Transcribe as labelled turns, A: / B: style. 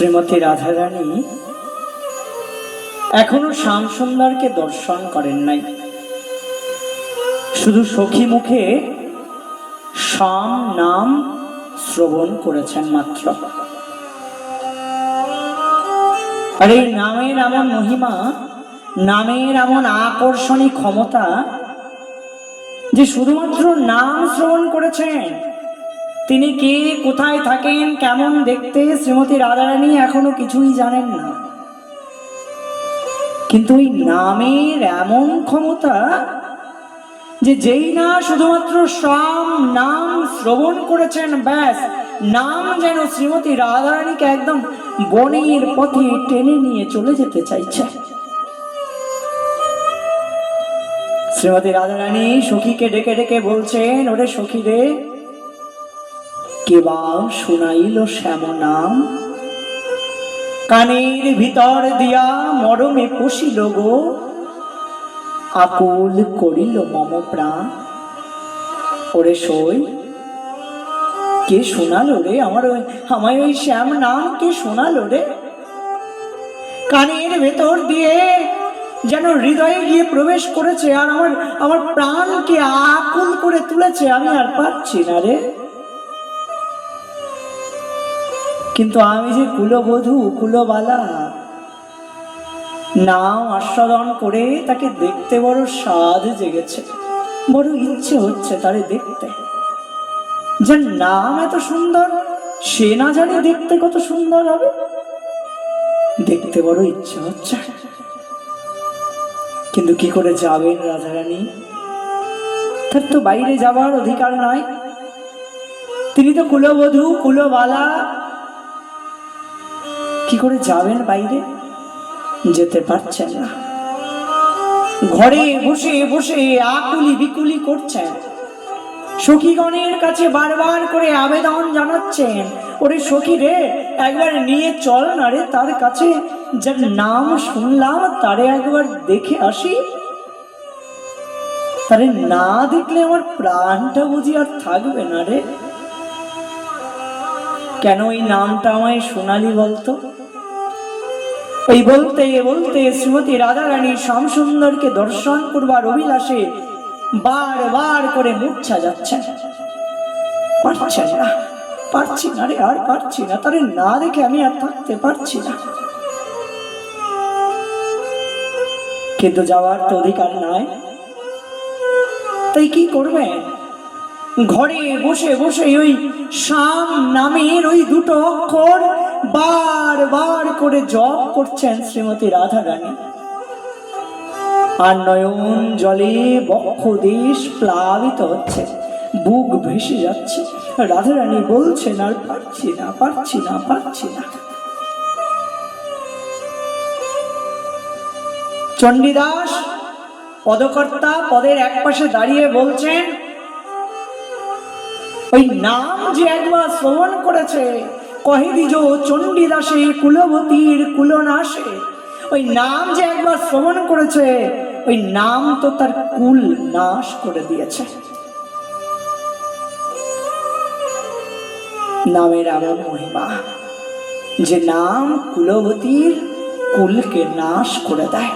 A: শ্রীমতী রাধারানী এখনও শ্যাম সুন্দরকে দর্শন করেন নাই। শুধু সখী মুখে শ্যাম নাম শ্রবণ করেছেন মাত্র। আর এই নামের এমন মহিমা, নামের এমন আকর্ষণী ক্ষমতা যে শুধুমাত্র নাম শ্রবণ করেছেন তিনি কে, কোথায় থাকেন, কেমন দেখতে, শ্রীমতী রাধারানী এখনও কিছুই জানেন না। কিন্তু ওই নামের এমন ক্ষমতা যে যেই না শুধুমাত্র সাম নাম শ্রবণ করেছেন, ব্যাস, নাম যেন শ্রীমতী রাধারানীকে একদম বনের পথে টেনে নিয়ে চলে যেতে চাইছে। শ্রীমতী রাধারানী সখীকে ডেকে ডেকে বলছেন, ওরে সখী রে কেবা শুনাইল শ্যাম নাম? কানের ভিতর দিয়া মরমে পশিল গো। আকুল করিল মম প্রাণ। ওরে সই, কে শোনালো রে? আমার ওই, আমায় ওই শ্যাম নাম কে শোনালো রে? কানের ভেতর দিয়ে যেন হৃদয়ে গিয়ে প্রবেশ করেছে আর আমার আমার প্রাণকে আকুল করে তুলেছে, আমি আর পাচ্ছি না রে। কিন্তু আমি যে কুলবধূ, কুলবালা। নাম আস্বাদন করে তাকে দেখতে বড় স্বাদ জেগেছে। বড় ইচ্ছে হচ্ছে তারে দেখতে। যার নাম এত সুন্দর। সে না জানে দেখতে কত সুন্দর হবে। দেখতে বড় ইচ্ছে হচ্ছে। কিন্তু কি করে যাবেন, রাধারানী? তার তো বাইরে যাবার অধিকার নয় তিনি তো কুলবধূ, কুলবালা। কি করে যাবেন বাইরে? যেতে পারছেন না। ঘরে বসে বসে আকুলি বিকুলি করছেন। সখীগণের কাছে বারবার করে আবেদন জানাচ্ছেন, ওরে সখী রে, একবার নিয়ে চল না রে তার কাছে। যার নাম শুনলাম, তারে একবার দেখে আসি। তারে না দেখলে আমার প্রাণটা বুঝি আর থাকবে না রে। কেন এই নামটা আমায় শোনালি বলতো? এই বলতে বলতে শ্রীমতী রাধারানী শ্যামসুন্দরকে দর্শন করবার অভিলাষে বারবার করে মূর্ছা যাচ্ছেন পারছেন না, পারছি না রে, আর পারছি না। তারে না দেখে আমি আর থাকতে পারছি না। কিন্তু যাওয়ার তো অধিকার নাই। তাই কি করবে? ঘরে বসে বসে ওই শাম নামের ওই দুটো অক্ষর বার বার করে জপ করছেন শ্রীমতী রাধা রানী আর নয়ন জলে বক্ষ দেশ প্লাবিত হচ্ছে, বুক ভেসে যাচ্ছে। রাধা রানী বলছেন, আর পারছি না পারছি না পারছি না। চণ্ডীদাস পদকর্তা পদের এক পাশে দাঁড়িয়ে বলছেন, ওই নাম যে একবার শ্রবণ করেছে কহে দিজ চণ্ডীদাসে, কুলবতীর কুলনাশে। ওই নাম যে একবার শ্রবণ করেছে, ওই নাম তো তার কুল নাশ করে দিয়েছে। নামের এমন মহিমা, যে নাম কুলবতীর কুলকে নাশ করে দেয়।